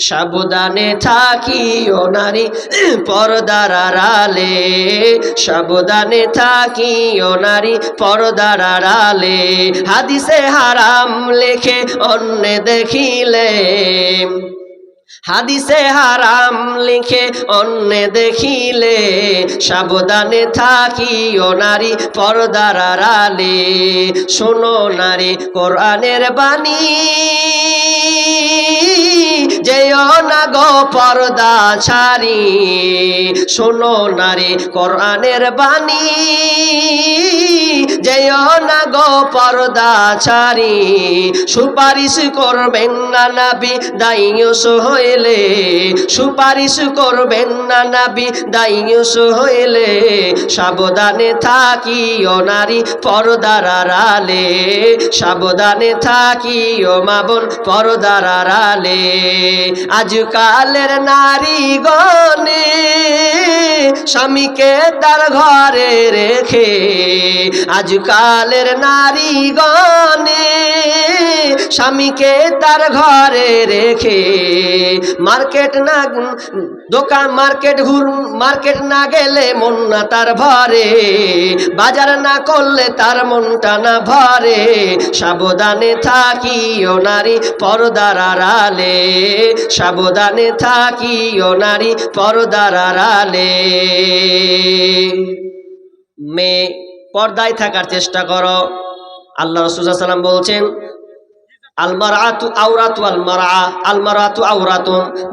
সাবধানে থাকিও নারী, পর্দার আড়ালে। সাবধানে থাকিও নারী, পর্দার আড়ালে। হাদিসে হারাম লেখে, অন্য দেখিলে। হাদিসে হারাম লিখে, অন্য দেখিলে। সাবধানে থাকিও নারী, পর্দার আড়ালে। শোনো নারী, কোরআনের বাণী। যেও না গো পর্দা ছাড়ি। শোনো নারী কোরআনের বাণী। যেও না গো পর্দা ছাড়ি, সুপারিশ করবেন না নাবি দাইয়স হইলে, সুপারিশ করবেন না নাবি দাইয়স হইলে, সাবধানে থাকিও নারী পর্দার আড়ালে, সাবধানে থাকিও মাবন পর্দার আড়ালে। আজকালের নারী গনে স্বামীকে তার ঘরে রেখে আজকালের নারী গনে স্বামীকে তার ঘরে রেখে মার্কেট না দোকান, মার্কেট ঘুর মার্কেট না গেলে মন না তার ভরে। বাজার না করলে তার মনটা না ভরে। সাবধানে থাকিও নারী, পর্দার আড়ালে। সাবধানে থাকি ও নারী, পর্দার আড়ালে। মেয়ে, পর্দায় থাকার চেষ্টা করো। আল্লাহ রসুল্লাহ সাল্লাম বলছেন আলমার আতু আওরাতু আলমারা আলমার আতু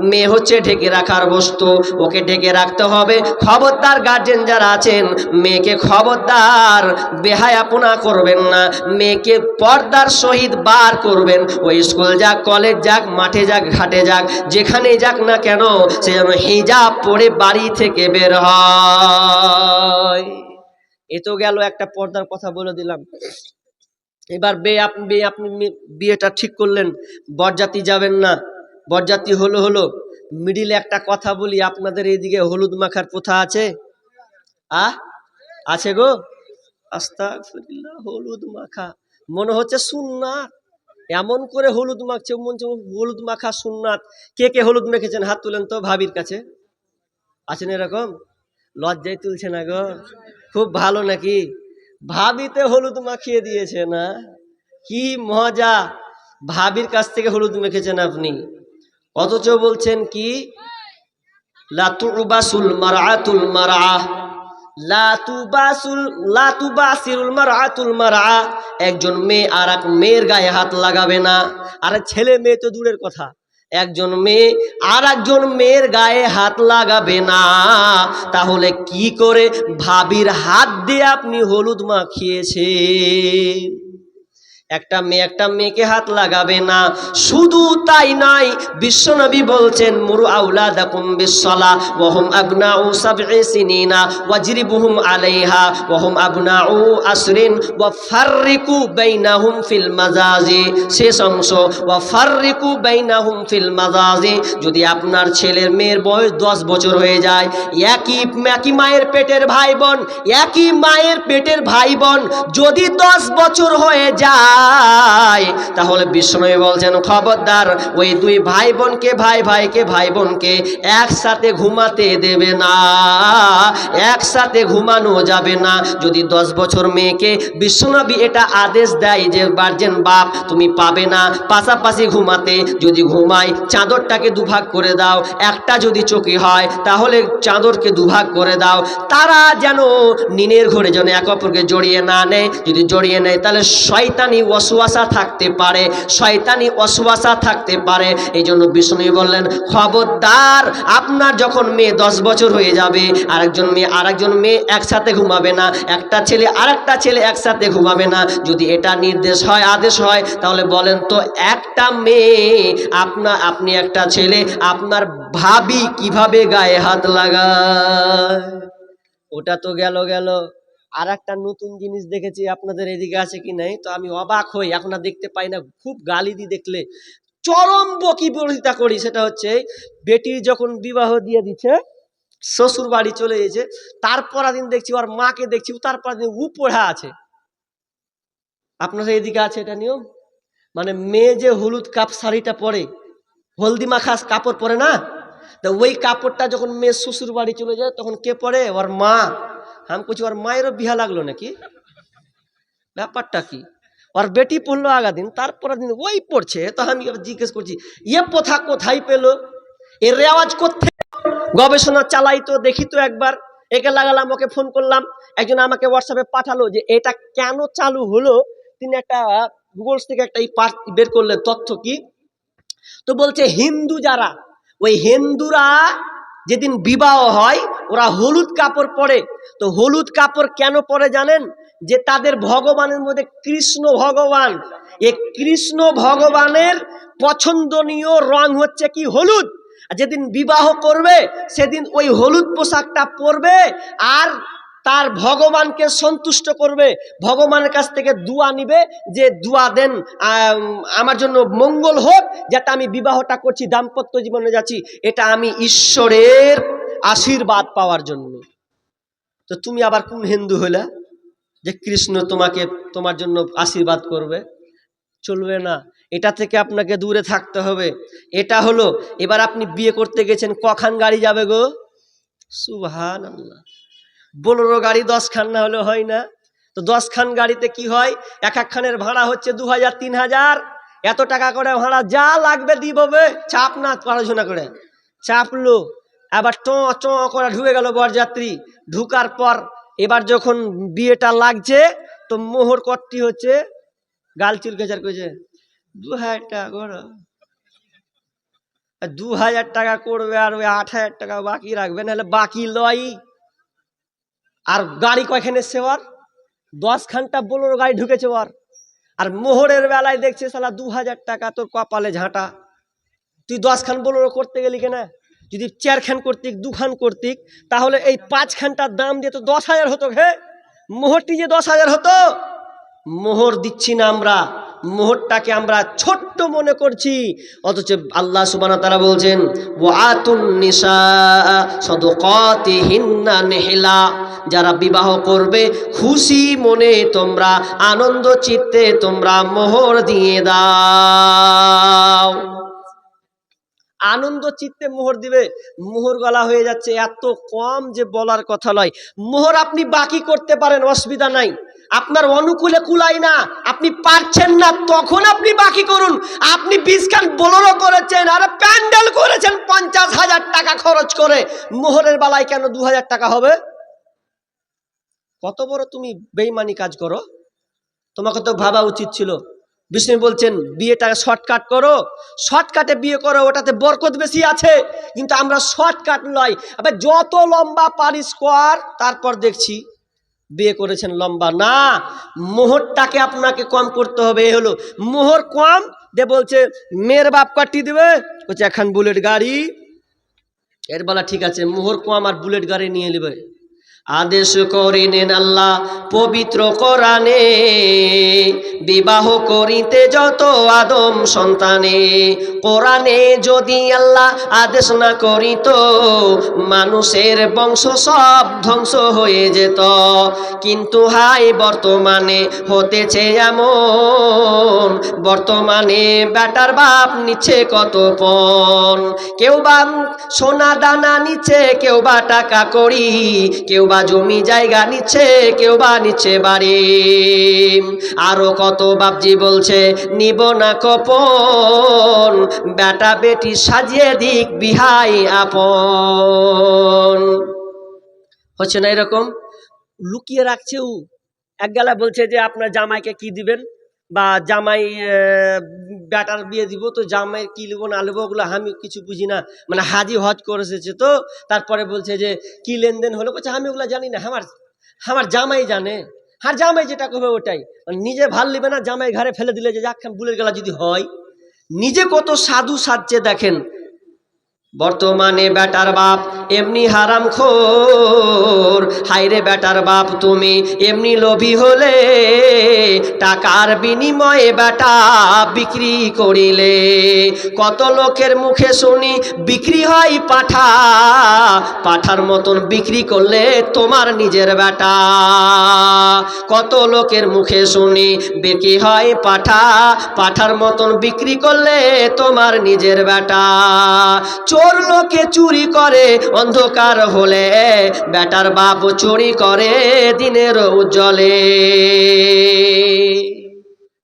মেয়ে হচ্ছে ঢেকে রাখার বস্তু, ওকে ঢেকে রাখতে হবে। খবরদার গার্জেন যারা আছেন, মেয়েকে খবরদার করবেন না, মেয়েকে পর্দার সহিত বার করবেন। ওই স্কুল যাক কলেজ যাক, মাঠে যাক, ঘাটে যাক যেখানে যাক না কেন, সে যেন হিজাব পরে বাড়ি থেকে বের হয়। এ তো গেল একটা পর্দার কথা বলে দিলাম। এবার বে আপনি আপনি বিয়েটা ঠিক করলেন, বরযাত্রী যাবেন না। বরযাত্রী হলো হলো মিডিলে একটা কথা বলি, আপনাদের এইদিকে হলুদ মাখার প্রথা আছে? আহ আছে গো? আস্তা হলুদ মাখা। মনে হচ্ছে সুন্নাত। এমন করে হলুদ মাখছে, মনে হলুদ মাখা সুন্নাত। কে কে হলুদ মেখেছেন? হাত তুলেন তো ভাবির কাছে। আছেন এরকম? লজ্জায় তুলছে না গো? খুব ভালো নাকি? ভাবিতে হলুদ মাখিয়ে দিয়েছে না? কি মজা। ভাবির কাছ থেকে হলুদ মেখেছেন আপনি। অথচ বলছেন কি? লাতুবাসুল মারআতুল মারআ। লাতুবাসুল মারআ। একজন মেয়ে আর এক মেয়ের গায়ে হাত লাগাবে না। আর ছেলে মেয়ে তো দূরের কথা। একজন মেয়ে আর একজন মেয়ের গায়ে হাত লাগাবে না। তাহলে কি করে ভাবির হাত দিয়ে আপনি হলুদ মাখিয়েছেন? একটা মেয়ে, একটা মেয়েকে হাত লাগাবে না। শুধু তাই নয়, বিশ্বনবী বলছেন, মুরু আউলাদাকুম বিসসালা ওয়া হুম আবনাউ সাবঈ সিনিনা, ওয়াজরিবুহুম আলাইহা, ওয়া হুম আবনাউ আসরিন, ওয়া ফাররিকু বাইনাহুম ফিল মাজাজি শেষ অংশ, ওয়া ফাররিকু বাইনাহুম ফিল মাজাজি যদি আপনার ছেলের মেয়ের বয়স দশ বছর হয়ে যায়, একই একই মায়ের পেটের ভাই বোন, একই মায়ের পেটের ভাই বোন যদি দশ বছর হয়ে যায় তাহলে বিষ্ণু বলছেন, খবরদার, ওই দুই ভাই বোনকে ভাই ভাইকে ভাই বোনকে একসাথে ঘুমাতে দেবে না। একসাথে ঘুমানো যাবে না। যদি দশ বছর মেয়েকে বিশ্বনবী এটা আদেশ দেয় যে গার্জেন বাপ, তুমি পাবে না। পাশাপাশি ঘুমাতে। যদি ঘুমায়, চাদরটাকে দুভাগ করে দাও। একটা যদি চোখে হয়, তাহলে চাদরকে দুভাগ করে দাও। তারা যেন নিনের ঘরে যেন এক অপরকে জড়িয়ে না নেয়। যদি জড়িয়ে নেয়, তাহলে শয়তানি অসুয়াশা থাকতে পারে, শয়তানি অসুয়াশা থাকতে পারে। এই জন্য বিষ্ণু বললেন, খবরদার, আপনার যখন মেয়ে দশ বছর হয়ে যাবে, আরেকজন মেয়ে আরেকজন মেয়ে একসাথে ঘুমাবে না, একটা ছেলে, আরেকটা ছেলে একসাথে ঘুমাবে না। যদি এটা নির্দেশ হয়, আদেশ হয়, তাহলে বলেন তো একটা মেয়ে আপনার আপনি একটা ছেলে, আপনার ভাবি কীভাবে গায়ে হাত লাগায়? ওটা তো গেল গেল। আর একটা নতুন জিনিস দেখেছি, আপনাদের এদিকে আছে কি নাই? তো আমি অবাক হই, এখন আর দেখতে পাই না। খুব গালি দি দেখলে, চরম বকি বিরোধিতা করি, সেটা হচ্ছে বেটির যখন বিবাহ দিয়ে দিচ্ছে শ্বশুর বাড়ি চলে গেছে তারপর দিন দেখছি, ওর মাকে দেখছি তারপর দিন উ আছে। আপনাদের এদিকে আছে এটা নিয়ম? মানে মেয়ে যে হলুদ কাপ শাড়িটা পরে, হলদি মাখা কাপড় পরে না? তা ওই কাপড়টা যখন মেয়ে শ্বশুর বাড়ি চলে যায়, তখন কে পরে? ওর মা। আমি বলছি ওর মায়েরও বিহা লাগল নাকি ব্যাপারটা কি? ওর বেটি পড়ল আগা দিন তারপরে দিন ওই পড়ছে তো আমি জিজ্ঞেস করছি ইয়ে প্রথা কোথায় পেল এর রেওয়াজ করতে গবেষণা চালাই তো দেখি তো একবার একে লাগালাম ওকে ফোন করলাম একজন আমাকে হোয়াটসঅ্যাপে পাঠালো যে এটা কেন চালু হলো তিনি একটা গুগলস থেকে একটা এই পার্ট বের করলেন তথ্য কি তো বলছে হিন্দু যারা ওই হিন্দুরা যেদিন বিবাহ হয়, ওরা হলুদ কাপড় পরে। তো হলুদ কাপড় কেন পরে জানেন? যে তাদের ভগবানের মধ্যে কৃষ্ণ ভগবান। এ কৃষ্ণ ভগবানের পছন্দনীয় রং হচ্ছে কি? হলুদ। যেদিন বিবাহ করবে, সেদিন ওই হলুদ পোশাকটা পরবে, আর তার ভগবানকে সন্তুষ্ট করবে, ভগবানের কাছ থেকে দুয়া নিবে যে দুয়া দেন আমার জন্য মঙ্গল হোক, যাতে আমি বিবাহটা করছি, দাম্পত্য জীবনে যাচ্ছি, এটা আমি ঈশ্বরের আশীর্বাদ পাওয়ার জন্য। তো তুমি আবার কোন হিন্দু হইলা যে কৃষ্ণ তোমাকে, তোমার জন্য আশীর্বাদ করবে। চলবে না। এটা থেকে আপনাকে দূরে থাকতে হবে। এটা হলো, এবার আপনি বিয়ে করতে গেছেন, কখান গাড়ি যাবে গো? সুবহান আল্লাহ বোলেরো গাড়ি দশ খান না হলে হয় না। তো দশ খান গাড়িতে কি হয়? এক এক খানের ভাড়া হচ্ছে দু হাজার, তিন হাজার। এত টাকা করে ভাড়া যা লাগবে দিববে চাপ না, পড়াশোনা করে। চাপলো। আবার ট, চ করে ঢুকে গেল বরযাত্রী। ঢুকার পর এবার যখন বিয়েটা লাগছে, তো মোহর কটটি হচ্ছে গাল চুলকেচার করেছে। দু হাজার টাকা করো। দু হাজার টাকা করবে আর ওই আট হাজার টাকা বাকি রাখবে, নাহলে বাকি লয়। আর গাড়ি কয়খানে ওর? দশ খানটা বোলোর গাড়ি ঢুকেছে ওর। আর মোহরের বেলায় দেখছে সালা দু হাজার টাকা তোর কপালে ঝাঁটা। তুই দশ খান বোলোরো করতে গেলি কেনা? যদি চার খান করতিক দু খান করতিক, তাহলে এই পাঁচ খানটার দাম দিয়ে তো দশ হাজার হতো হে। মোহরটি যে দশ হাজার হতো, মোহর দিচ্ছি না আমরা। মোহরটাকে আমরা ছোট্ট মনে করছি। অথচ আল্লাহ সুবান তারা বলছেন নেহিলা। যারা বিবাহ করবে, খুশি মনে তোমরা, আনন্দ চিত্তে তোমরা মোহর দিয়ে দাও। আনন্দ চিত্তে মোহর দিবে, মোহর গলা হয়ে যাচ্ছে, এত কম যে বলার কথা নয়। মোহর আপনি বাকি করতে পারেন, অসুবিধা নাই। আপনার অনুকূলে কুলাই না, আপনি পারছেন না, তখন আপনি বাকি করুন। আপনি বিশ খান করেছেন, আর প্যান্ডেল করেছেন পঞ্চাশ হাজার টাকা খরচ করে। মোহরের বেলায় কেন দু হাজার টাকা হবে? কত বড় তুমি বেইমানি কাজ করো? তোমাকে তো ভাবা উচিত ছিল। বিষ্ণু বলছেন বিয়েটা শর্টকাট করো। শর্টকাটে বিয়ে করো, ওটাতে বরকত বেশি আছে। কিন্তু আমরা শর্টকাট নয়। আবার যত লম্বা পারিস কর তারপর দেখছি বিয়ে করেছেন লম্বা। না, মোহরটাকে আপনাকে কম করতে হবে, এ হলো, মোহর কম, দে বলছে, মেয়ের বাপ কাটি দেবে? বলছে, এখন বুলেট গাড়ি। এর বলা ঠিক আছে, মোহর কম আর বুলেট গাড়ি নিয়ে নেবে। আদেশ করিলেন আল্লাহ, পবিত্র কোরআনে। বিবাহ করিতে যত আদম সন্তানে, কোরআনে যদি আল্লাহ আদেশ না করিত, মানুষের বংশ সব ধ্বংস হয়ে যেত। কিন্তু হাই বর্তমানে হতেছে এমন। বর্তমানে বেটার বাপ নিচ্ছে কত পণ। কেউ বা সোনা দানা নিচ্ছে, কেউ বা টাকা করি কেউ বা জমি জায়গা নিচ্ছে, কেউ বা নিচ্ছে বাড়ি। আরও কত বাপজি বলছে, নিব না কপন, বেটা বেটি সাজিয়ে দিক বিহাই আপন। হচ্ছে না এরকম? লুকিয়ে রাখছে ও। এক গেলা বলছে যে, আপনার জামাইকে কি দিবেন? বা জামাই বেটার বিয়ে দিব, তো জামাই কি নেব না নেব ওগুলো আমি কিছু বুঝি না। মানে হাজি হজ করে এসেছে তো, তারপরে বলছে যে, কি লেনদেন হলো? বলছে, আমি ওগুলো জানি না, আমার আমার জামাই জানে। আর জামাই যেটা করবে ওটাই? মানে নিজে ভালো লিবে না, জামাই ঘরে ফেলে দিলে যে, যাক, বুলের গেলা যদি হয়। নিজে কত সাধু সাজছে দেখেন। বর্তমানে বেটার বাপ এমনি হারাম খোর হাইরে বেটার বাপ তুমি, এমনি লোভী হলে টাকার বিনিময়ে বেটা বিক্রি করিলে। কত লোকের মুখে শুনি, বিক্রি হয় পাঠা, পাঠার মতন বিক্রি করলে তোমার নিজের বেটা। কত লোকের মুখে শুনি, বিক্রি হয় পাঠা, পাঠার মতন বিক্রি করলে তোমার নিজের বেটা। চোর লোকে চুরি করে অন্ধকার হলে বেটার বাপ চুরি করে দিনের উজ্জ্বলে।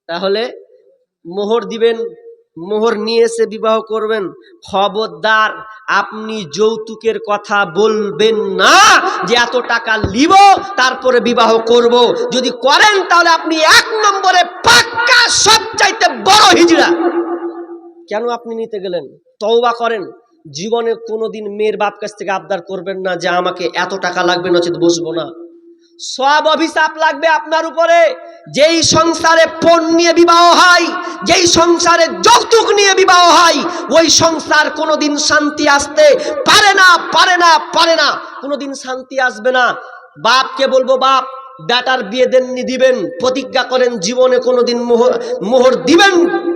তাহলে মোহর দিবেন, মোহর নিয়ে এসে বিবাহ করবেন। খবরদার, আপনি যৌতুকের কথা বলবেন না যে এত টাকা লিব, তারপরে বিবাহ করব। যদি করেন তাহলে আপনি এক নম্বরে পাক্কা সবচাইতে বড় হিজড়া। কেন আপনি নিতে গেলেন? তওবা করেন। জীবনে কোনোদিন মেয়ের বাপ কাছ থেকে আবদার করবেন না যে আমাকে এত টাকা লাগবে, নচেত বসবো না। সব অভিশাপ লাগবে আপনার উপরে। যেই সংসারে পণ নিয়ে বিবাহ হয়, যেই সংসারে যৌতুক নিয়ে বিবাহ হয়, ওই সংসার কোনোদিন শান্তি আসতে পারে না পারে না পারে না। কোনোদিন শান্তি আসবে না। বাপকে বলব, বাপ বেটার বিয়ে দেননি, দিবেন। প্রতিজ্ঞা করেন, জীবনে কোনো দিন মোহর মোহর দিবেন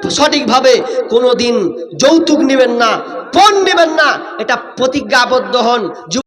সঠিকভাবে কোনো দিন যৌতুক নেবেন না, পণ নেবেন না। এটা প্রতিজ্ঞাবদ্ধ হন।